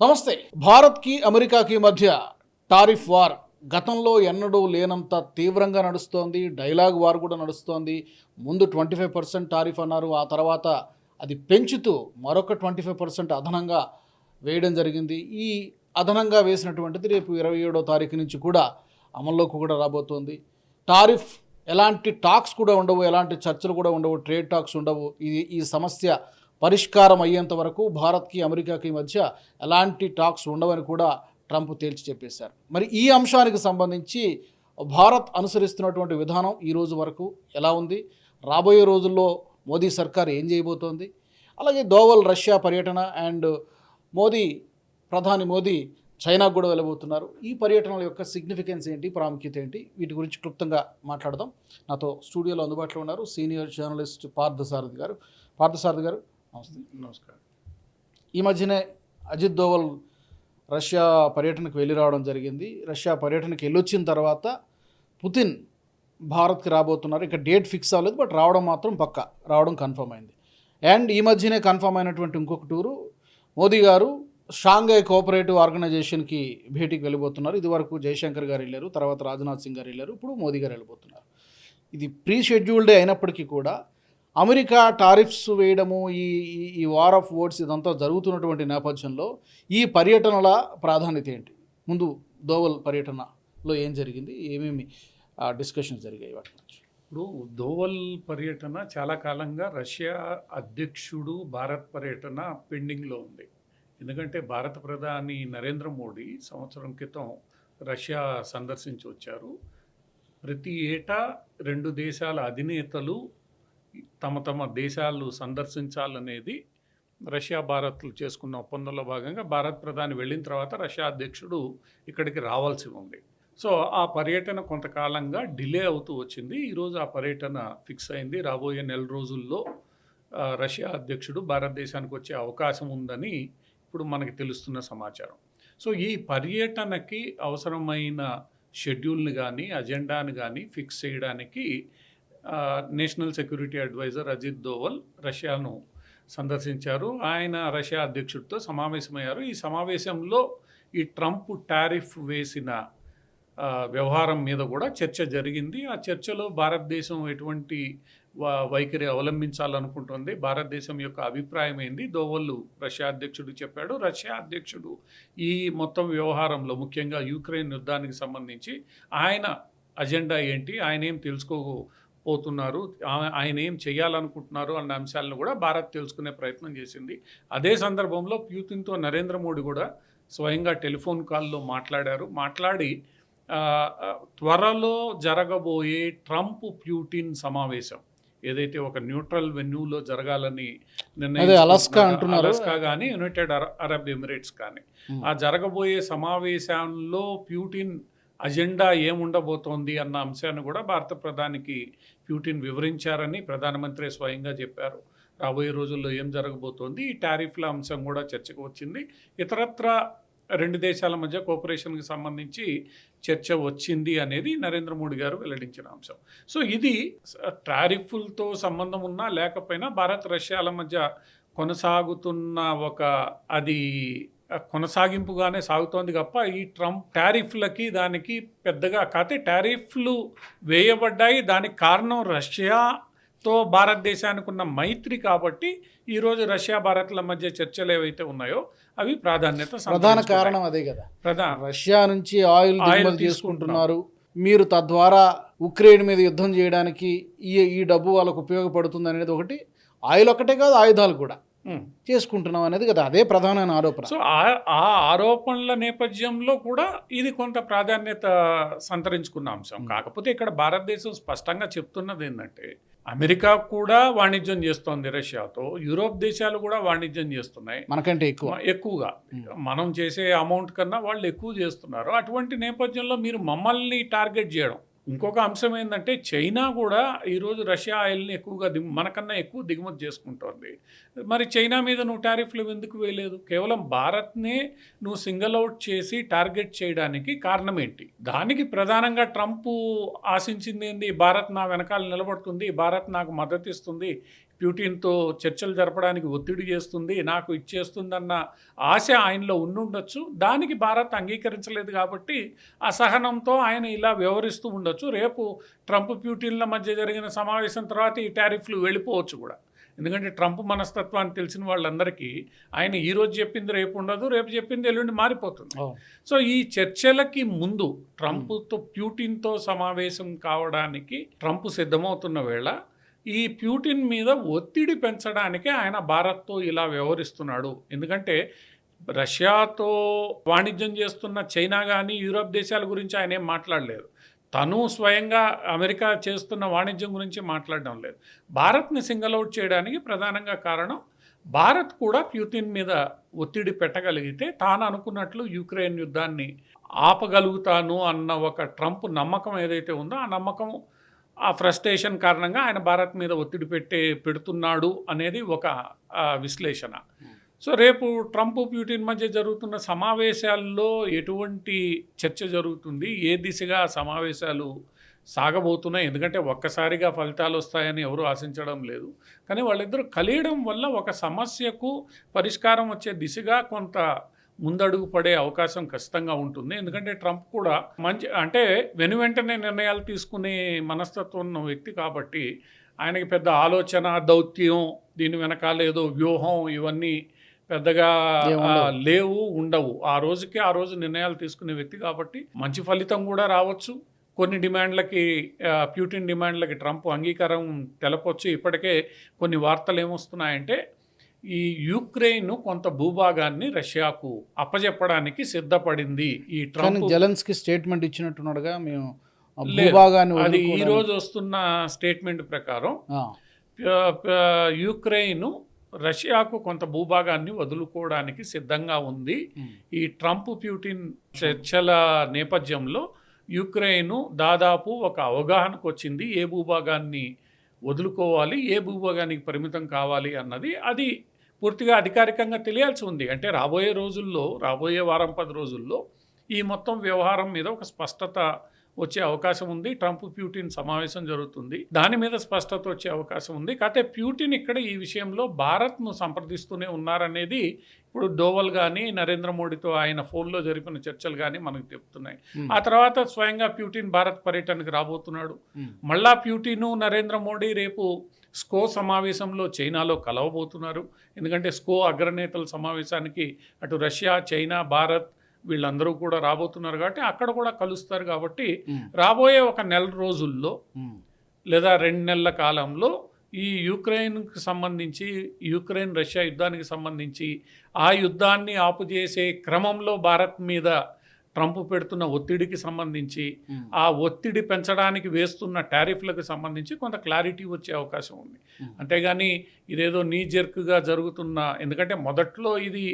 నమస్తే. భారత్కి అమెరికాకి మధ్య టారిఫ్ వార్ గతంలో ఎన్నడూ లేనంత తీవ్రంగా నడుస్తోంది. డైలాగ్ వార్ కూడా నడుస్తోంది. ముందు ట్వంటీ ఫైవ్ పర్సెంట్ టారిఫ్ అన్నారు. ఆ తర్వాత అది పెంచుతూ మరొక ట్వంటీ ఫైవ్ పర్సెంట్ అదనంగా వేయడం జరిగింది. ఈ అదనంగా వేసినటువంటిది రేపు ఇరవై ఏడో తారీఖు నుంచి కూడా అమల్లోకి కూడా రాబోతోంది. టారిఫ్ ఎలాంటి టాక్స్ కూడా ఉండవు ఎలాంటి చర్చలు కూడా ఉండవు ట్రేడ్ టాక్స్ ఉండవు. ఇది ఈ సమస్య పరిష్కారం అయ్యేంత వరకు భారత్కి అమెరికాకి మధ్య ఎలాంటి టాక్స్ ఉండవని కూడా ట్రంప్ తేల్చి చెప్పేశారు. మరి ఈ అంశానికి సంబంధించి భారత్ అనుసరిస్తున్నటువంటి విధానం ఈ రోజు వరకు ఎలా ఉంది? రాబోయే రోజుల్లో మోదీ సర్కార్ ఏం చేయబోతోంది? అలాగే దోవల్ రష్యా పర్యటన అండ్ మోదీ ప్రధాని మోదీ చైనాకు కూడా వెళ్ళబోతున్నారు. ఈ పర్యటనల యొక్క సిగ్నిఫికెన్స్ ఏంటి? ప్రాముఖ్యత ఏంటి? వీటి గురించి క్లుప్తంగా మాట్లాడదాం. నాతో స్టూడియోలో అందుబాటులో ఉన్నారు సీనియర్ జర్నలిస్ట్ పార్థసారథి గారు. పార్థసారథి గారు నమస్తే. నమస్కారం. ఈ మధ్యనే అజిత్ దోవల్ రష్యా పర్యటనకు వెళ్ళి రావడం జరిగింది. రష్యా పర్యటనకు వెళ్ళొచ్చిన తర్వాత పుతిన్ భారత్కి రాబోతున్నారు. ఇక డేట్ ఫిక్స్ అవ్వలేదు బట్ రావడం మాత్రం పక్క. రావడం కన్ఫర్మ్ అయింది. అండ్ ఈ మధ్యనే కన్ఫర్మ్ అయినటువంటి ఇంకొక టూరు మోదీ గారు షాంఘై కోఆపరేటివ్ ఆర్గనైజేషన్కి భేటీకి వెళ్ళిపోతున్నారు. ఇదివరకు జయశంకర్ గారు వెళ్ళారు తర్వాత రాజ్నాథ్ సింగ్ గారు వెళ్ళారు ఇప్పుడు మోదీ గారు వెళ్ళిపోతున్నారు ఇది ప్రీ షెడ్యూల్డే అయినప్పటికీ కూడా అమెరికా టారిఫ్స్ వేయడము ఈ ఈ- వార్ ఆఫ్ వర్డ్స్ ఇదంతా జరుగుతున్నటువంటి నేపథ్యంలో ఈ పర్యటనల ప్రాధాన్యత ఏంటి? ముందు దోవల్ పర్యటనలో ఏం జరిగింది? ఏమేమి డిస్కషన్స్ జరిగాయి వాటి గురించి? ఇప్పుడు దోవల్ పర్యటన చాలా కాలంగా రష్యా అధ్యక్షుడు భారత్ పర్యటన పెండింగ్లో ఉంది. ఎందుకంటే భారత ప్రధాని నరేంద్ర మోడీ సంవత్సరం క్రితం రష్యా సందర్శించి వచ్చారు. ప్రతి ఏటా రెండు దేశాల అధినేతలు తమ తమ దేశాలు సందర్శించాలనేది రష్యా భారత్లు చేసుకున్న ఒప్పందంలో భాగంగా భారత్ ప్రధాని వెళ్ళిన తర్వాత రష్యా అధ్యక్షుడు ఇక్కడికి రావాల్సి ఉంది. సో ఆ పర్యటన కొంతకాలంగా డిలే అవుతూ వచ్చింది. ఈరోజు ఆ పర్యటన ఫిక్స్ అయింది. రాబోయే నెల రోజుల్లో రష్యా అధ్యక్షుడు భారతదేశానికి వచ్చే అవకాశం ఉందని ఇప్పుడు మనకి తెలుస్తున్న సమాచారం. సో ఈ పర్యటనకి అవసరమైన షెడ్యూల్ని కానీ అజెండాని కానీ ఫిక్స్ చేయడానికి national security advisor Ajit Doval రష్యాను సందర్శించారు. ఆయన రష్యా అధ్యక్షుడితో సమావేశమయ్యారు. ఈ సమావేశంలో ఈ ట్రంప్ టారిఫ్ వేసిన వ్యవహారం మీద కూడా చర్చ జరిగింది. ఆ చర్చలో భారతదేశం ఎటువంటి వైఖరి అవలంబించాలనుకుంటుంది? భారతదేశం యొక్క అభిప్రాయం ఏంది? దోవళ్ళు రష్యా అధ్యక్షుడు చెప్పాడు. రష్యా అధ్యక్షుడు ఈ మొత్తం వ్యవహారంలో ముఖ్యంగా యూక్రెయిన్ యుద్ధానికి సంబంధించి ఆయన అజెండా ఏంటి? ఆయన ఏం తెలుసుకో ఆ- ఆయన ఏం చేయాలనుకుంటున్నారు అన్న అంశాలను కూడా భారత్ తెలుసుకునే ప్రయత్నం చేసింది అదే సందర్భంలో ప్యూతిన్తో నరేంద్ర మోడీ కూడా స్వయంగా టెలిఫోన్ కాల్లో మాట్లాడారు మాట్లాడి త్వరలో జరగబోయే ట్రంప్ ప్యూటిన్ సమావేశం ఏదైతే ఒక న్యూట్రల్ వెన్యూలో జరగాలని అదే అలస్కా అంటున్నారు. అలస్కా కానీ యునైటెడ్ అర- అరబ్ ఎమిరేట్స్ కానీ. ఆ జరగబోయే సమావేశంలో ప్యూటిన్ అజెండా ఏముండబోతోంది అన్న అంశాన్ని కూడా భారత ప్రధానికి ప్యూటిన్ వివరించారని ప్రధానమంత్రి స్వయంగా చెప్పారు. రాబోయే రోజుల్లో ఏం జరగబోతోంది? ఈ టారిఫ్ల అంశం కూడా చర్చకు వచ్చింది. ఇతరత్ర రెండు దేశాల మధ్య కోఆపరేషన్కి సంబంధించి చర్చ వచ్చింది అనేది నరేంద్ర మోడీ గారు వెల్లడించిన అంశం. సో ఇది టారిఫ్లతో సంబంధం ఉన్నా లేకపోయినా భారత్ రష్యాల మధ్య కొనసాగుతున్న ఒక అది కొనసాగింపుగానే సాగుతోంది తప్ప ఈ ట్రంప్ టారిఫ్లకి దానికి పెద్దగా కాకపోతే టారిఫ్లు వేయబడ్డాయి దానికి కారణం రష్యాతో భారతదేశానికి ఉన్న మైత్రి కాబట్టి ఈరోజు రష్యా భారత్ల మధ్య చర్చలు ఏవైతే ఉన్నాయో అవి ప్రాధాన్యత ప్రధాన. కారణం అదే కదా ప్రధాన రష్యా నుంచి ఆయిల్ ఆయిల్ తీసుకుంటున్నారు. మీరు తద్వారా ఉక్రెయిన్ మీద యుద్ధం చేయడానికి ఈ ఈ డబ్బు వాళ్ళకు ఉపయోగపడుతుంది అనేది ఒకటి ఆయిల్ ఒక్కటే కాదు ఆయుధాలు కూడా. చేసుకుంటున్నాం అనేది కదా అదే ప్రధానమైన ఆరోపణ. సో ఆ ఆరోపణల నేపథ్యంలో కూడా ఇది కొంత ప్రాధాన్యత సంతరించుకున్న అంశం. కాకపోతే ఇక్కడ భారతదేశం స్పష్టంగా చెప్తున్నది ఏంటంటే అమెరికా కూడా వాణిజ్యం చేస్తోంది రష్యాతో యూరోప్ దేశాలు కూడా వాణిజ్యం చేస్తున్నాయి. మనకంటే ఎక్కువ. ఎక్కువగా. మనం చేసే అమౌంట్ కన్నా వాళ్ళు ఎక్కువ చేస్తున్నారు. అటువంటి నేపథ్యంలో మీరు మమ్మల్ని టార్గెట్ చేయడం ఇంకొక అంశం ఏంటంటే చైనా కూడా ఈరోజు రష్యా ఆయిల్ని ఎక్కువగా దిగు మనకన్నా ఎక్కువ దిగుమతి చేసుకుంటోంది. మరి చైనా మీద నువ్వు టారిఫ్లు ఎందుకు వేయలేదు? కేవలం భారత్నే నువ్వు సింగల్ అవుట్ చేసి టార్గెట్ చేయడానికి కారణం ఏంటి దానికి ప్రధానంగా ట్రంప్ ఆశించింది ఏంది? భారత్ నా వెనకాల నిలబడుతుంది భారత్ నాకు మద్దతు ఇస్తుంది ప్యూటిన్తో చర్చలు జరపడానికి ఒత్తిడి చేస్తుంది నాకు ఇచ్చేస్తుందన్న ఆశ ఆయనలో ఉండుండొచ్చు. దానికి భారత్ అంగీకరించలేదు కాబట్టి అసహనంతో ఆయన ఇలా వ్యవహరిస్తూ ఉండొచ్చు. రేపు ట్రంప్ ప్యూటిన్ల మధ్య జరిగిన సమావేశం తర్వాత ఈ టారిఫ్లు వెళ్ళిపోవచ్చు కూడా. ఎందుకంటే ట్రంప్ మనస్తత్వాన్ని తెలిసిన వాళ్ళందరికీ ఆయన ఈ రోజు చెప్పింది రేపు ఉండదు రేపు చెప్పింది ఎల్లుండి మారిపోతుంది. సో ఈ చర్చలకి ముందు ట్రంప్తో ప్యూటిన్తో సమావేశం కావడానికి ట్రంప్ సిద్ధమవుతున్న వేళ ఈ ప్యూటిన్ మీద ఒత్తిడి పెంచడానికి ఆయన భారత్తో ఇలా వ్యవహరిస్తున్నాడు. ఎందుకంటే రష్యాతో వాణిజ్యం చేస్తున్న చైనా కానీ యూరప్ దేశాల గురించి ఆయన ఏం మాట్లాడలేదు. తను స్వయంగా అమెరికా చేస్తున్న వాణిజ్యం గురించి మాట్లాడడం లేదు. భారత్ని సింగల్ అవుట్ చేయడానికి ప్రధానంగా కారణం భారత్ కూడా ప్యూటిన్ మీద ఒత్తిడి పెట్టగలిగితే తాను అనుకున్నట్లు యుక్రెయిన్ యుద్ధాన్ని ఆపగలుగుతాను అన్న ఒక ట్రంప్ నమ్మకం ఏదైతే ఉందో ఆ నమ్మకం ఆ ఫ్రస్ట్రేషన్ కారణంగా ఆయన భారత్ మీద ఒత్తిడి పెట్టే పెడుతున్నాడు అనేది ఒక విశ్లేషణ. సో రేపు ట్రంప్ ప్యూటిన్ మధ్య జరుగుతున్న సమావేశాల్లో ఎటువంటి చర్చ జరుగుతుంది? ఏ దిశగా సమావేశాలు సాగబోతున్నాయి? ఎందుకంటే ఒక్కసారిగా ఫలితాలు వస్తాయని ఎవరు ఆశించడం లేదు. కానీ వాళ్ళిద్దరూ కలియడం వల్ల ఒక సమస్యకు పరిష్కారం వచ్చే దిశగా కొంత ముందడుగు పడే అవకాశం ఖచ్చితంగా ఉంటుంది. ఎందుకంటే ట్రంప్ కూడా మంచి అంటే వెను వెంటనే నిర్ణయాలు తీసుకునే మనస్తత్వం ఉన్న వ్యక్తి కాబట్టి ఆయనకి పెద్ద ఆలోచన దౌత్యం దీని వెనకాల ఏదో వ్యూహం ఇవన్నీ పెద్దగా. లేవు ఉండవు. ఆ రోజుకి ఆ రోజు నిర్ణయాలు తీసుకునే వ్యక్తి కాబట్టి మంచి ఫలితం కూడా రావచ్చు. కొన్ని డిమాండ్లకి ప్యూటిన్ డిమాండ్లకి ట్రంప్ అంగీకారం తెలపొచ్చు. ఇప్పటికే కొన్ని వార్తలు ఏమొస్తున్నాయంటే ఈ యుక్రెయిన్ కొంత భూభాగాన్ని రష్యాకు అప్పజెప్పడానికి సిద్ధపడింది ఈ ట్రంప్. జలన్స్కి స్టేట్మెంట్ ఇచ్చినట్టున్నాడుగా మేము. భూభాగాన్ని అది ఈ రోజు వస్తున్న స్టేట్మెంట్ ప్రకారం యుక్రెయిన్ రష్యాకు కొంత భూభాగాన్ని వదులుకోవడానికి సిద్ధంగా ఉంది. ఈ ట్రంప్ ప్యూటిన్ చర్చల నేపథ్యంలో యుక్రెయిన్ దాదాపు ఒక అవగాహనకు వచ్చింది ఏ భూభాగాన్ని వదులుకోవాలి ఏ భూభాగానికి పరిమితం కావాలి అన్నది అది పూర్తిగా అధికారికంగా తెలియాల్సి ఉంది. అంటే రాబోయే రోజుల్లో రాబోయే వారం పది రోజుల్లో ఈ మొత్తం వ్యవహారం మీద ఒక స్పష్టత వచ్చే అవకాశం ఉంది. ట్రంప్ ప్యూటిన్ సమావేశం జరుగుతుంది. దాని మీద స్పష్టత వచ్చే అవకాశం ఉంది. కాకపోతే ప్యూటిన్ ఇక్కడ ఈ విషయంలో భారత్ను సంప్రదిస్తూనే ఉన్నారనేది ఇప్పుడు డోవల్ కానీ నరేంద్ర మోడీతో ఆయన ఫోన్లో జరిపిన చర్చలు కానీ మనకు చెప్తున్నాయి ఆ తర్వాత స్వయంగా ప్యూటిన్ భారత్ పర్యటనకు రాబోతున్నాడు. మళ్ళా ప్యూటిను నరేంద్ర మోడీ రేపు స్కో సమావేశంలో చైనాలో కలవబోతున్నారు. ఎందుకంటే స్కో అగ్రనేతల సమావేశానికి అటు రష్యా చైనా భారత్ వీళ్ళందరూ కూడా రాబోతున్నారు కాబట్టి అక్కడ కూడా కలుస్తారు కాబట్టి రాబోయే ఒక నెల రోజుల్లో లేదా రెండు నెలల కాలంలో ఈ యుక్రెయిన్కి సంబంధించి యుక్రెయిన్ రష్యా యుద్ధానికి సంబంధించి ఆ యుద్ధాన్ని ఆపుచేసే క్రమంలో భారత్ మీద ట్రంప్ పెడుతున్న ఒత్తిడికి సంబంధించి ఆ ఒత్తిడి పెంచడానికి వేస్తున్న టారిఫ్లకు సంబంధించి కొంత క్లారిటీ వచ్చే అవకాశం ఉంది. అంతేగాని ఇదేదో నీ జర్క్గా జరుగుతున్న ఎందుకంటే మొదట్లో ఇది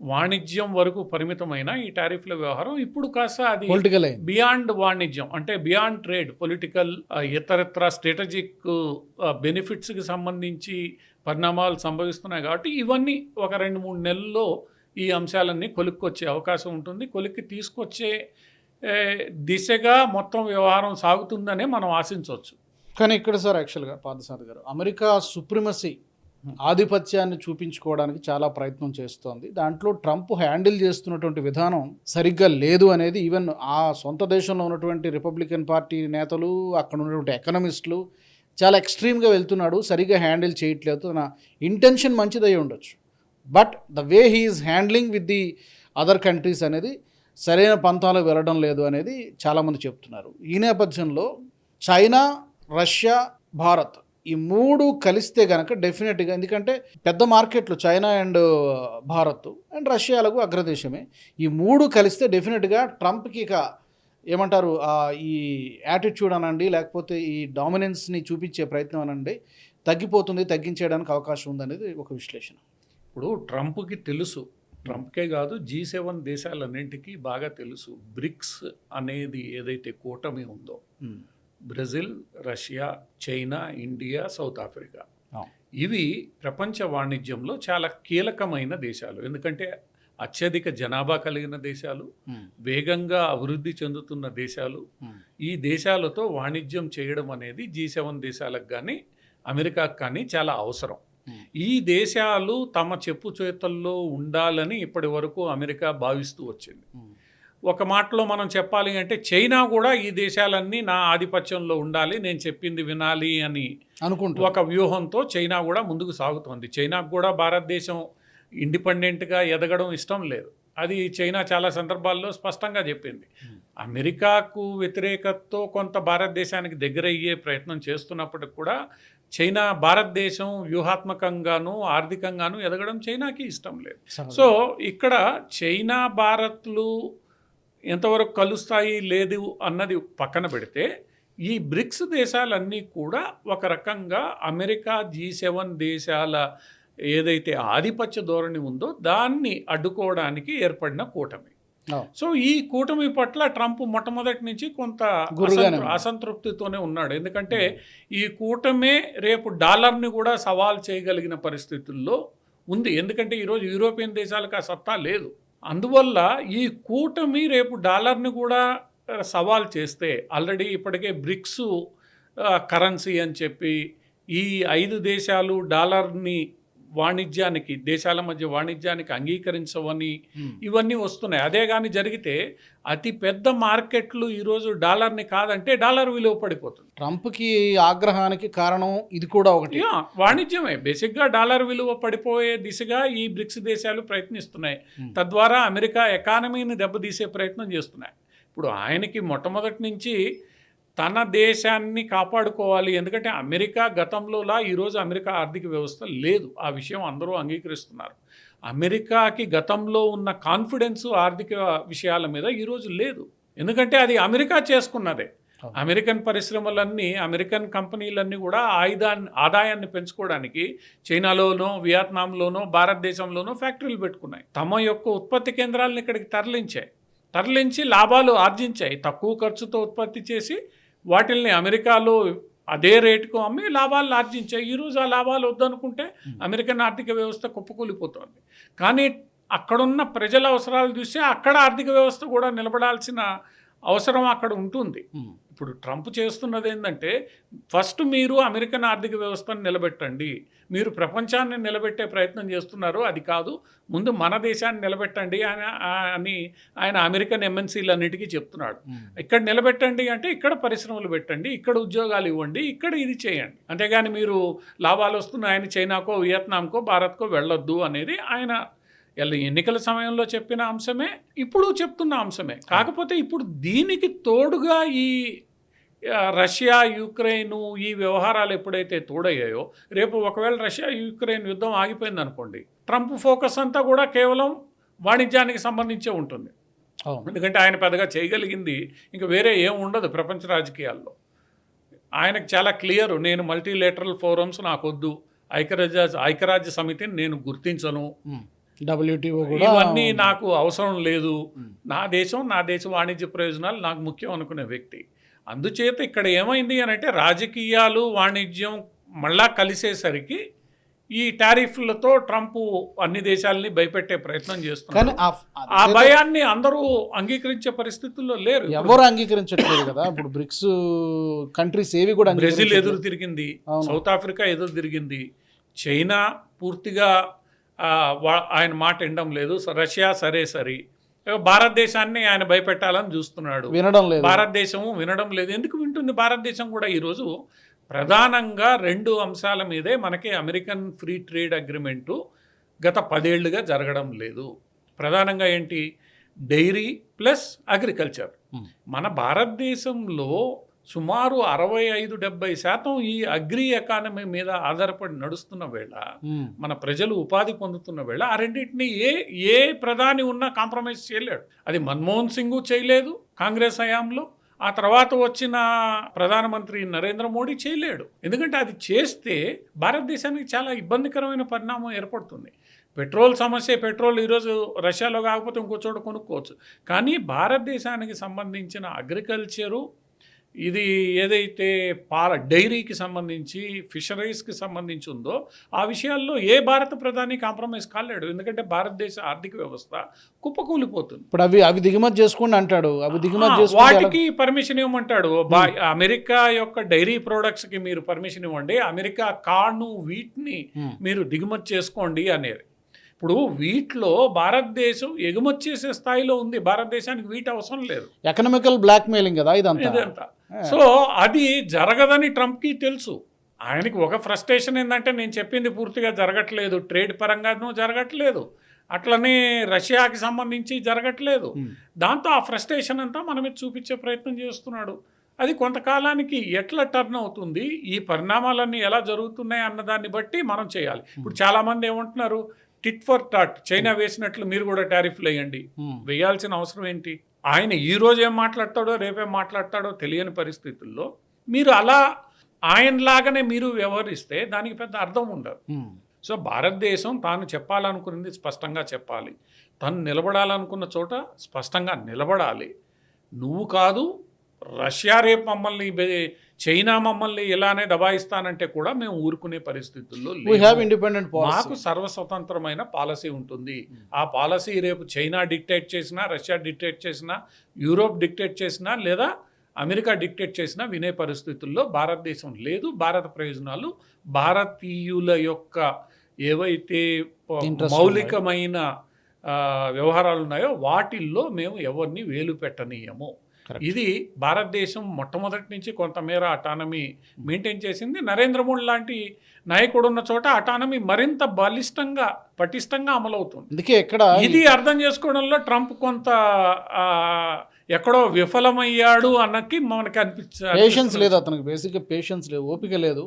వాణిజ్యం వరకు పరిమితమైన ఈ టారిఫ్ల వ్యవహారం ఇప్పుడు కాస్త అది పొలిటికల్ బియాండ్ వాణిజ్యం. అంటే బియాండ్ ట్రేడ్ పొలిటికల్ ఇతరత్ర స్ట్రాటజిక్ బెనిఫిట్స్కి సంబంధించి పరిణామాలు సంభవిస్తున్నాయి కాబట్టి ఇవన్నీ ఒక రెండు మూడు నెలల్లో ఈ అంశాలన్నీ కొలిక్కొచ్చే అవకాశం ఉంటుంది. కొలిక్కి తీసుకొచ్చే దిశగా మొత్తం వ్యవహారం సాగుతుందనే మనం ఆశించవచ్చు. కానీ ఇక్కడ సార్ యాక్చువల్గా పాదసారి గారు అమెరికా సుప్రిమసీ ఆధిపత్యాన్ని చూపించుకోవడానికి చాలా ప్రయత్నం చేస్తోంది. దాంట్లో ట్రంప్ హ్యాండిల్ చేస్తున్నటువంటి విధానం సరిగ్గా లేదు అనేది ఈవెన్ ఆ సొంత దేశంలో ఉన్నటువంటి రిపబ్లికన్ పార్టీ నేతలు అక్కడ ఉన్నటువంటి ఎకనమిస్టులు చాలా ఎక్స్ట్రీమ్గా వెళ్తున్నాడు. సరిగ్గా హ్యాండిల్ చేయట్లేదు. తన ఇంటెన్షన్ మంచిదై ఉండొచ్చు. But the way he's handling with the other countries అనేది సరైన పంతాలు వెళ్ళడం లేదు అనేది చాలామంది చెప్తున్నారు. ఈ నేపథ్యంలో చైనా రష్యా భారత్ ఈ మూడు కలిస్తే కనుక డెఫినెట్గా ఎందుకంటే పెద్ద మార్కెట్లు చైనా అండ్ భారత్ అండ్ రష్యాలకు అగ్రదేశమే. ఈ మూడు కలిస్తే డెఫినెట్గా ట్రంప్కి ఇక ఏమంటారు ఈ యాటిట్యూడ్ అనండి లేకపోతే ఈ డామినెన్స్ని చూపించే ప్రయత్నం అనండి తగ్గిపోతుంది తగ్గించేయడానికి అవకాశం ఉందనేది ఒక విశ్లేషణ. ఇప్పుడు ట్రంప్కి తెలుసు ట్రంప్కే కాదు జీ సెవెన్ దేశాలన్నింటికీ బాగా తెలుసు బ్రిక్స్ అనేది ఏదైతే కూటమి ఉందో. Brazil Russia China India South Africa. ఇవి ప్రపంచ వాణిజ్యంలో చాలా కీలకమైన దేశాలు. ఎందుకంటే అత్యధిక జనాభా కలిగిన దేశాలు వేగంగా అభివృద్ధి చెందుతున్న దేశాలు. ఈ దేశాలతో వాణిజ్యం చేయడం అనేది జీ సెవెన్ దేశాలకు కానీ అమెరికాకు కానీ చాలా అవసరం. ఈ దేశాలు తమ చెప్పు చేతల్లో ఉండాలని ఇప్పటి వరకు అమెరికా భావిస్తూ వచ్చింది. ఒక మాటలో మనం చెప్పాలి అంటే చైనా కూడా ఈ దేశాలన్నీ నా ఆధిపత్యంలో ఉండాలి నేను చెప్పింది వినాలి అని అనుకుంటా. ఒక వ్యూహంతో చైనా కూడా ముందుకు సాగుతోంది. చైనాకు కూడా భారతదేశం ఇండిపెండెంట్గా ఎదగడం ఇష్టం లేదు. అది చైనా చాలా సందర్భాల్లో స్పష్టంగా చెప్పింది. అమెరికాకు వ్యతిరేకతతో కొంత భారతదేశానికి దగ్గర అయ్యే ప్రయత్నం చేస్తున్నప్పటికి కూడా చైనా భారతదేశం వ్యూహాత్మకంగాను ఆర్థికంగాను ఎదగడం చైనాకి ఇష్టం లేదు. సో ఇక్కడ చైనా భారత్లు ఎంతవరకు కలుస్తాయి లేదు అన్నది పక్కన పెడితే ఈ బ్రిక్స్ దేశాలన్నీ కూడా ఒక రకంగా అమెరికా జీ సెవెన్ దేశాల ఏదైతే ఆధిపత్య ధోరణి ఉందో దాన్ని అడ్డుకోవడానికి ఏర్పడిన కూటమి. సో ఈ కూటమి పట్ల ట్రంప్ మొట్టమొదటి నుంచి కొంత. అసంతృప్తితోనే ఉన్నాడు ఎందుకంటే ఈ కూటమే రేపు డాలర్ని కూడా సవాల్ చేయగలిగిన పరిస్థితుల్లో ఉంది ఎందుకంటే ఈరోజు యూరోపియన్ దేశాలకు ఆ సత్తా లేదు అందువల్ల ఈ కూటమి రేపు డాలర్ని కూడా సవాల్ చేస్తే ఆల్రెడీ ఇప్పటికే బ్రిక్స్ కరెన్సీ అని చెప్పి ఈ ఐదు దేశాలు డాలర్ని వాణిజ్యానికి దేశాల మధ్య వాణిజ్యానికి అంగీకరించవని ఇవన్నీ వస్తున్నాయి. అదే కానీ జరిగితే అతి పెద్ద మార్కెట్లు ఈరోజు డాలర్ని కాదంటే డాలర్ విలువ పడిపోతుంది. ట్రంప్కి ఆగ్రహానికి కారణం ఇది కూడా ఒకటి. వాణిజ్యమే. బేసిక్గా డాలర్ విలువ పడిపోయే దిశగా ఈ బ్రిక్స్ దేశాలు ప్రయత్నిస్తున్నాయి. తద్వారా అమెరికా ఎకానమీని దెబ్బతీసే ప్రయత్నం చేస్తున్నాయి. ఇప్పుడు ఆయనకి మొట్టమొదటి నుంచి తన దేశాన్ని కాపాడుకోవాలి. ఎందుకంటే అమెరికా గతంలోలా ఈరోజు అమెరికా ఆర్థిక వ్యవస్థ లేదు. ఆ విషయం అందరూ అంగీకరిస్తున్నారు. అమెరికాకి గతంలో ఉన్న కాన్ఫిడెన్స్ ఆర్థిక విషయాల మీద ఈరోజు లేదు. ఎందుకంటే అది అమెరికా చేసుకున్నదే. అమెరికన్ పరిశ్రమలన్నీ అమెరికన్ కంపెనీలన్నీ కూడా ఆయుధాన్ని ఆదాయాన్ని పెంచుకోవడానికి చైనాలోనో వియత్నాంలోనో భారతదేశంలోనో ఫ్యాక్టరీలు పెట్టుకున్నాయి. తమ యొక్క ఉత్పత్తి కేంద్రాలను ఇక్కడికి తరలించాయి. తరలించి లాభాలు ఆర్జించాయి. తక్కువ ఖర్చుతో ఉత్పత్తి చేసి వాటిల్ని అమెరికాలో అదే రేటుకు అమ్మి లాభాలు ఆర్జించాయి ఈరోజు ఆ లాభాలు వద్దనుకుంటే అమెరికన్ ఆర్థిక వ్యవస్థ కుప్పకూలిపోతుంది. కానీ అక్కడున్న ప్రజల అవసరాలు చూస్తే అక్కడ ఆర్థిక వ్యవస్థ కూడా నిలబడాల్సిన అవసరం అక్కడ ఉంటుంది. ఇప్పుడు ట్రంప్ చేస్తున్నది ఏంటంటే ఫస్ట్ మీరు అమెరికన్ ఆర్థిక వ్యవస్థను నిలబెట్టండి. మీరు ప్రపంచాన్ని నిలబెట్టే ప్రయత్నం చేస్తున్నారు అది కాదు ముందు మన దేశాన్ని నిలబెట్టండి అని అని ఆయన అమెరికన్ ఎంఎన్సీలన్నిటికీ చెప్తున్నాడు. ఇక్కడ నిలబెట్టండి అంటే ఇక్కడ పరిశ్రమలు పెట్టండి ఇక్కడ ఉద్యోగాలు ఇవ్వండి ఇక్కడ ఇది చేయండి. అంతేగాని మీరు లాభాలు వస్తున్నాయని చైనాకో వియత్నాంకో భారత్కో వెళ్ళొద్దు అనేది ఆయన ఎల్ల- ఎన్నికల సమయంలో చెప్పిన అంశమే ఇప్పుడు చెప్తున్న అంశమే. కాకపోతే ఇప్పుడు దీనికి తోడుగా ఈ రష్యా యుక్రెయిన్ ఈ వ్యవహారాలు ఎప్పుడైతే తోడయ్యాయో రేపు ఒకవేళ రష్యా యుక్రెయిన్ యుద్ధం ఆగిపోయింది అనుకోండి ట్రంప్ ఫోకస్ అంతా కూడా కేవలం వాణిజ్యానికి సంబంధించే ఉంటుంది. అవును. ఎందుకంటే ఆయన పెద్దగా చేయగలిగింది ఇంకా వేరే ఏం ఉండదు ప్రపంచ రాజకీయాల్లో. ఆయనకు చాలా క్లియర్ నేను మల్టీలేటరల్ ఫోరమ్స్ నాకొద్దు ఐక్యరాజ్య ఐక్యరాజ్య సమితిని నేను గుర్తించను. డబ్ల్యూటీఓ కూడా ఇవన్నీ నాకు అవసరం లేదు. నా దేశం నా దేశ వాణిజ్య ప్రయోజనాలు నాకు ముఖ్యం అనుకునే వ్యక్తి అందుచేత ఇక్కడ ఏమైంది అని అంటే రాజకీయాలు వాణిజ్యం మళ్ళా కలిసేసరికి ఈ టారిఫ్లతో ట్రంప్ అన్ని దేశాలని భయపెట్టే ప్రయత్నం చేస్తున్నారు ఆ భయాన్ని అందరూ అంగీకరించే పరిస్థితుల్లో లేరు ఎవరు అంగీకరించట్లేదు కదా ఇప్పుడు బ్రిక్స్ కంట్రీస్ ఏవి కూడా బ్రెజిల్. ఎదురు తిరిగింది. సౌత్ ఆఫ్రికా ఎదురు తిరిగింది చైనా పూర్తిగా ఆయన మాట వినడం లేదు. రష్యా సరే సరి. భారతదేశాన్ని ఆయన భయపెట్టాలని చూస్తున్నాడు. వినడం లేదు. భారతదేశము వినడం లేదు. ఎందుకు వింటుంది భారతదేశం కూడా ఈరోజు ప్రధానంగా రెండు అంశాల మీదే మనకి అమెరికన్ ఫ్రీ ట్రేడ్ అగ్రిమెంటు గత పదేళ్ళుగా జరగడం లేదు. ప్రధానంగా ఏంటి? Dairy plus agriculture. మన భారతదేశంలో సుమారు అరవై ఐదు డెబ్బై శాతం ఈ అగ్రి ఎకానమీ మీద ఆధారపడి నడుస్తున్న వేళ. మన ప్రజలు ఉపాధి పొందుతున్న వేళ ఆ రెండింటిని ఏ ఏ ప్రధాని ఉన్నా కాంప్రమైజ్ చేయలేడు. అది మన్మోహన్ సింగ్ చేయలేదు కాంగ్రెస్ హయాంలో. ఆ తర్వాత వచ్చిన ప్రధానమంత్రి నరేంద్ర మోడీ చేయలేడు. ఎందుకంటే అది చేస్తే భారతదేశానికి చాలా ఇబ్బందికరమైన పరిణామం ఏర్పడుతుంది. పెట్రోల్ సమస్య పెట్రోల్ ఈరోజు రష్యాలో కాకపోతే ఇంకో చోట కొనుక్కోవచ్చు. కానీ భారతదేశానికి సంబంధించిన అగ్రికల్చరు ఇది ఏదైతే పాల డైరీకి సంబంధించి ఫిషరీస్కి సంబంధించి ఉందో ఆ విషయాల్లో ఏ భారత ప్రధాని కాంప్రమైజ్ కాలేడు. ఎందుకంటే భారతదేశ ఆర్థిక వ్యవస్థ కుప్పకూలిపోతుంది. ఇప్పుడు అవి అవి దిగుమతి చేసుకోండి అంటాడు. అవి దిగుమతి వాటికి పర్మిషన్ ఇవ్వమంటాడు. అమెరికా యొక్క డైరీ ప్రొడక్ట్స్కి మీరు పర్మిషన్ ఇవ్వండి. అమెరికా కార్ను వీటిని. మీరు దిగుమతి చేసుకోండి అనేది. ఇప్పుడు వీటిలో భారతదేశం ఎగుమతి చేసే స్థాయిలో ఉంది. భారతదేశానికి వీటి అవసరం లేదు. ఎకనామికల్ బ్లాక్ మెయిలింగ్ కదా ఇదంతా. ఇదంతా. సో అది జరగదని ట్రంప్కి తెలుసు. ఆయనకి ఒక ఫ్రస్ట్రేషన్ ఏంటంటే నేను చెప్పింది పూర్తిగా జరగట్లేదు. ట్రేడ్ పరంగానూ జరగట్లేదు. అట్లనే రష్యాకి సంబంధించి జరగట్లేదు. దాంతో ఆ ఫ్రస్ట్రేషన్ అంతా మన మీద చూపించే ప్రయత్నం చేస్తున్నాడు. అది కొంతకాలానికి ఎట్లా టర్న్ అవుతుంది? ఈ పరిణామాలన్నీ ఎలా జరుగుతున్నాయి అన్నదాన్ని బట్టి మనం చేయాలి. ఇప్పుడు చాలామంది ఏమంటున్నారు? Tit for tat. చైనా వేసినట్లు మీరు కూడా టారిఫ్లు వేయండి. వేయాల్సిన అవసరం ఏంటి? ఆయన ఈ రోజు ఏం మాట్లాడతాడో రేపేం మాట్లాడతాడో తెలియని పరిస్థితుల్లో మీరు అలా ఆయనలాగానే మీరు వ్యవహరిస్తే దానికి పెద్ద అర్థం ఉండదు. సో భారతదేశం తాను చెప్పాలనుకున్నది స్పష్టంగా చెప్పాలి. తను నిలబడాలనుకున్న చోట స్పష్టంగా నిలబడాలి. నువ్వు కాదు రష్యా రేపు మమ్మల్ని చైనా మమ్మల్ని ఇలానే దబాయిస్తానంటే కూడా మేము ఊరుకునే పరిస్థితుల్లో. ఇండిపెండెంట్ మాకు సర్వస్వతంత్రమైన పాలసీ ఉంటుంది ఆ పాలసీ రేపు చైనా డిక్టేట్ చేసినా రష్యా డిక్టేట్ చేసినా యూరోప్ డిక్టేట్ చేసినా లేదా అమెరికా డిక్టేట్ చేసినా వినే పరిస్థితుల్లో భారతదేశం లేదు భారత ప్రయోజనాలు భారతీయుల యొక్క ఏవైతే మౌలికమైన వ్యవహారాలు ఉన్నాయో వాటిల్లో మేము ఎవరిని వేలు పెట్టనీయము. ఇది భారతదేశం మొట్టమొదటి నుంచి కొంతమేర అటానమీ మెయింటైన్ చేసింది. నరేంద్ర మోడీ లాంటి నాయకుడు ఉన్న చోట అటానమీ మరింత బలిష్టంగా పటిష్టంగా అమలవుతుంది. అందుకే ఎక్కడ ఇది అర్థం చేసుకోవడంలో ట్రంప్ కొంత ఎక్కడో విఫలమయ్యాడు అన్నకి మనకి అనిపించ పేషెన్స్ లేదు అతనికి. బేసిక్గా పేషెన్స్ లేదు ఓపిక లేదు.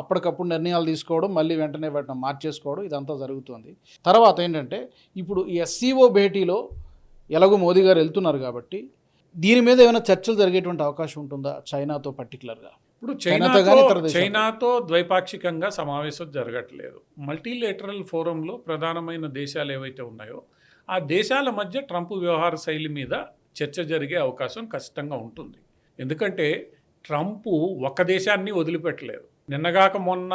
అప్పటికప్పుడు నిర్ణయాలు తీసుకోవడం మళ్ళీ వెంటనే వాటిని మార్చేసుకోవడం ఇదంతా జరుగుతుంది. తర్వాత ఏంటంటే ఇప్పుడు ఈ ఎస్సీఓ భేటీలో ఎలాగో మోదీ గారు వెళ్తున్నారు కాబట్టి దీని మీద ఏమైనా చర్చలు జరిగేటువంటి అవకాశం ఉంటుందా చైనాతో పర్టికులర్గా ఇప్పుడు చైనాతో చైనాతో ద్వైపాక్షికంగా సమావేశం జరగట్లేదు. మల్టీలేటరల్ ఫోరంలో ప్రధానమైన దేశాలు ఏవైతే ఉన్నాయో ఆ దేశాల మధ్య ట్రంప్ వ్యవహార శైలి మీద చర్చ జరిగే అవకాశం ఖచ్చితంగా ఉంటుంది. ఎందుకంటే ట్రంప్ ఒక దేశాన్ని వదిలిపెట్టలేదు. నిన్నగాక మొన్న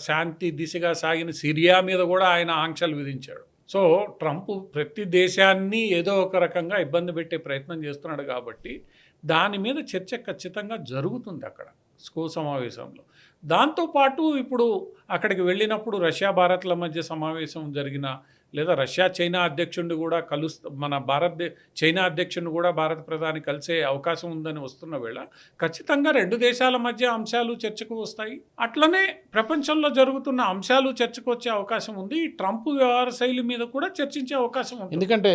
శాంతి దిశగా సాగిన సిరియా మీద కూడా ఆయన ఆంక్షలు విధించాడు. సో ట్రంప్ ప్రతి దేశాన్ని ఏదో ఒక రకంగా ఇబ్బంది పెట్టే ప్రయత్నం చేస్తున్నాడు కాబట్టి దాని మీద చర్చ ఖచ్చితంగా జరుగుతుంది అక్కడ స్కో సమావేశంలో. దాంతోపాటు ఇప్పుడు అక్కడికి వెళ్ళినప్పుడు రష్యా భారత్ల మధ్య సమావేశం జరిగిన లేదా రష్యా చైనా అధ్యక్షుడిని కూడా కలుస్ మన భారతదే చైనా అధ్యక్షుడిని కూడా భారత ప్రధాని కలిసే అవకాశం ఉందని వస్తున్న వేళ ఖచ్చితంగా రెండు దేశాల మధ్య అంశాలు చర్చకు వస్తాయి. అట్లనే ప్రపంచంలో జరుగుతున్న అంశాలు చర్చకు వచ్చే అవకాశం ఉంది. ఈ ట్రంప్ వ్యవహార శైలి మీద కూడా చర్చించే అవకాశం ఉంది ఎందుకంటే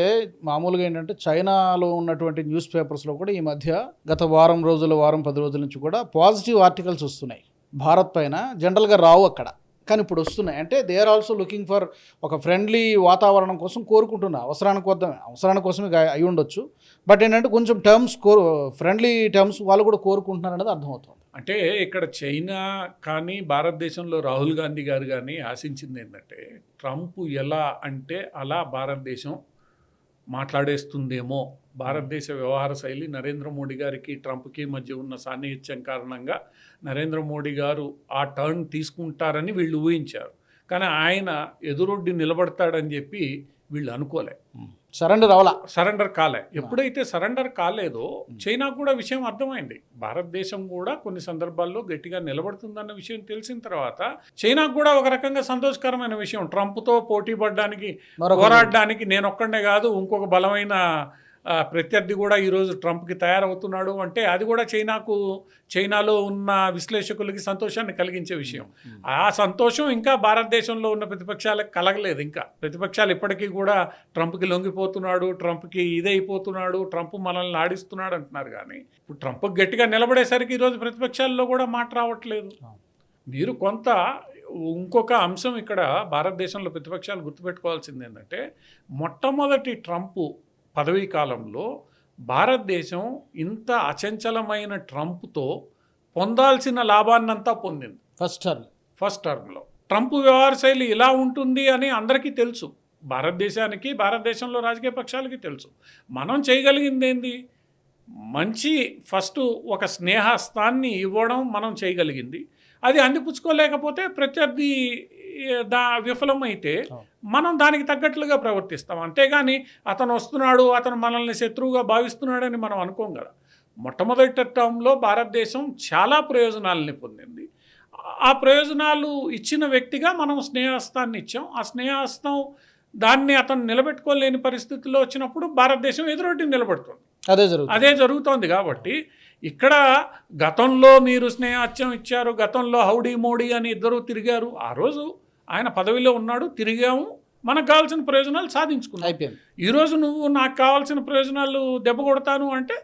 మామూలుగా ఏంటంటే చైనాలో ఉన్నటువంటి న్యూస్ పేపర్స్లో కూడా ఈ మధ్య గత వారం రోజుల వారం పది రోజుల నుంచి కూడా పాజిటివ్ ఆర్టికల్స్ వస్తున్నాయి. భారత్ పైన జనరల్గా రావు అక్కడ. కానీ ఇప్పుడు వస్తున్నాయి. అంటే they are also looking for ఒక ఫ్రెండ్లీ వాతావరణం కోసం కోరుకుంటున్నా అవసరానికి వద్ద అవసరానికి కోసమే అయి ఉండొచ్చు. బట్ ఏంటంటే కొంచెం టర్మ్స్ కోరు ఫ్రెండ్లీ టర్మ్స్ వాళ్ళు కూడా కోరుకుంటున్నారు అనేది అర్థమవుతుంది. అంటే ఇక్కడ చైనా కానీ భారతదేశంలో రాహుల్ గాంధీ గారు కానీ ఆశించింది ఏంటంటే ట్రంప్ ఎలా అంటే అలా భారతదేశం మాట్లాడేస్తుందేమో. భారతదేశ వ్యవహార శైలి నరేంద్ర మోడీ గారికి ట్రంప్కి మధ్య ఉన్న సాన్నిహిత్యం కారణంగా నరేంద్ర మోడీ గారు ఆ టర్న్ తీసుకుంటారని వీళ్ళు ఊహించారు. కానీ ఆయన ఎదురొడ్డి నిలబడతాడని చెప్పి వీళ్ళు అనుకోలే. సరెండర్ అవలా. సరెండర్ కాలే. ఎప్పుడైతే సరెండర్ కాలేదో చైనా కూడా విషయం అర్థమైంది. భారతదేశం కూడా కొన్ని సందర్భాల్లో గట్టిగా నిలబడుతుందన్న విషయం తెలిసిన తర్వాత చైనాకు కూడా ఒక రకంగా సంతోషకరమైన విషయం. ట్రంప్తో పోటీ పడడానికి పోరాడడానికి నేను ఒక్కడే కాదు ఇంకొక బలమైన ప్రత్యర్థి కూడా ఈరోజు ట్రంప్కి తయారవుతున్నాడు అంటే అది కూడా చైనాకు చైనాలో ఉన్న విశ్లేషకులకి సంతోషాన్ని కలిగించే విషయం. ఆ సంతోషం ఇంకా భారతదేశంలో ఉన్న ప్రతిపక్షాలకు కలగలేదు ఇంకా. ప్రతిపక్షాలు ఇప్పటికీ కూడా ట్రంప్కి లొంగిపోతున్నాడు ట్రంప్కి ఇదైపోతున్నాడు ట్రంప్ మనల్ని ఆడిస్తున్నాడు అంటున్నారు కానీ ఇప్పుడు ట్రంప్ గట్టిగా నిలబడేసరికి ఈరోజు ప్రతిపక్షాల్లో కూడా మాట రావట్లేదు. మీరు కొంత ఇంకొక అంశం ఇక్కడ భారతదేశంలో ప్రతిపక్షాలు గుర్తుపెట్టుకోవాల్సింది ఏంటంటే మొట్టమొదటి ట్రంప్ పదవీ కాలంలో భారతదేశం ఇంత అచంచలమైన ట్రంప్తో పొందాల్సిన లాభాన్నంతా పొందింది. First term. ఫస్ట్ టర్మ్లో. ట్రంప్ వ్యవహార శైలి ఇలా ఉంటుంది అని అందరికీ తెలుసు. భారతదేశానికి భారతదేశంలో రాజకీయ పక్షాలకి తెలుసు. మనం చేయగలిగింది ఏంది మంచి ఫస్ట్ ఒక స్నేహస్తాన్ని ఇవ్వడం మనం చేయగలిగింది. అది అందిపుచ్చుకోలేకపోతే ప్రత్యర్థి దా విఫలమైతే. మనం దానికి తగ్గట్లుగా ప్రవర్తిస్తాం. అంతేగాని అతను వస్తున్నాడు అతను మనల్ని శత్రువుగా భావిస్తున్నాడని మనం అనుకోం కదా. మొట్టమొదటి టర్మ్లో భారతదేశం చాలా ప్రయోజనాలని పొందింది. ఆ ప్రయోజనాలు ఇచ్చిన వ్యక్తిగా మనం స్నేహస్తాన్ని ఇచ్చాం. ఆ స్నేహస్తం దాన్ని అతను నిలబెట్టుకోలేని పరిస్థితుల్లో వచ్చినప్పుడు భారతదేశం ఎదురొడ్డి నిలబడుతుంది. అదే జరుగుతుంది. అదే జరుగుతోంది కాబట్టి ఇక్కడ గతంలో మీరు స్నేహాత్యం ఇచ్చారు గతంలో హౌడీ మోడీ అని ఇద్దరు తిరిగారు. ఆ రోజు ఆయన పదవిలో ఉన్నాడు తిరిగాము. మనకు కావాల్సిన ప్రయోజనాలు సాధించుకున్నాం. అయిపోయింది. ఈ రోజు నువ్వు నాకు కావాల్సిన ప్రయోజనాలు దెబ్బ కొడతాను అంటే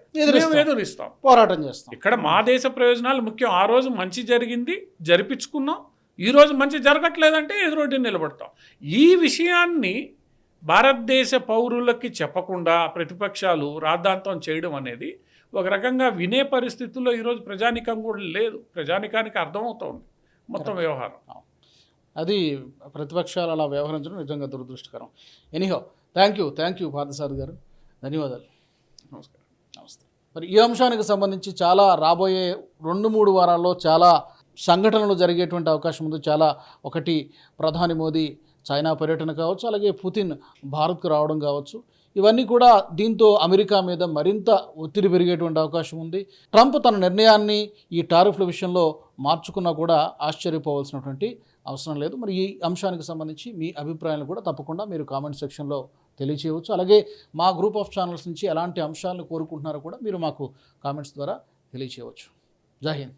ఎదురిస్తాం. పోరాటం చేస్తాం. ఇక్కడ మా దేశ ప్రయోజనాలు ముఖ్యం. ఆ రోజు మంచి జరిగింది జరిపించుకున్నాం. ఈ రోజు మంచి జరగట్లేదంటే ఎదురొడ్డి నిలబడతాం. ఈ విషయాన్ని భారతదేశ పౌరులకి చెప్పకుండా ప్రతిపక్షాలు రాద్ధాంతం చేయడం అనేది ఒక రకంగా వినే పరిస్థితుల్లో ఈరోజు ప్రజానికం కూడా లేదు. ప్రజానికానికి అర్థమవుతోంది మొత్తం వ్యవహారం. అది ప్రతిపక్షాలు అలా వ్యవహరించడం నిజంగా దురదృష్టకరం. Anyhow thank you thank you Parthasarathy garu. ధన్యవాదాలు. నమస్కారం. నమస్తే. మరి ఈ అంశానికి సంబంధించి చాలా రాబోయే రెండు మూడు వారాల్లో చాలా సంఘటనలు జరిగేటువంటి అవకాశం ఉంది. చాలా ఒకటి ప్రధాని మోదీ చైనా పర్యటన కావచ్చు అలాగే పుతిన్ భారత్కు రావడం కావచ్చు. ఇవన్నీ కూడా దీంతో అమెరికా మీద మరింత ఒత్తిడి పెరిగేటువంటి అవకాశం ఉంది. ట్రంప్ తన నిర్ణయాన్ని ఈ టారిఫ్ల విషయంలో మార్చుకున్నా కూడా ఆశ్చర్యపోవాల్సినటువంటి అవసరం లేదు. మరి ఈ అంశానికి సంబంధించి మీ అభిప్రాయాలు కూడా తప్పకుండా మీరు కామెంట్ సెక్షన్లో తెలియచేయవచ్చు. అలాగే మా గ్రూప్ ఆఫ్ ఛానల్స్ నుంచి ఎలాంటి అంశాలను కోరుకుంటున్నారో కూడా మీరు మాకు కామెంట్స్ ద్వారా తెలియచేయవచ్చు. జై హింద్.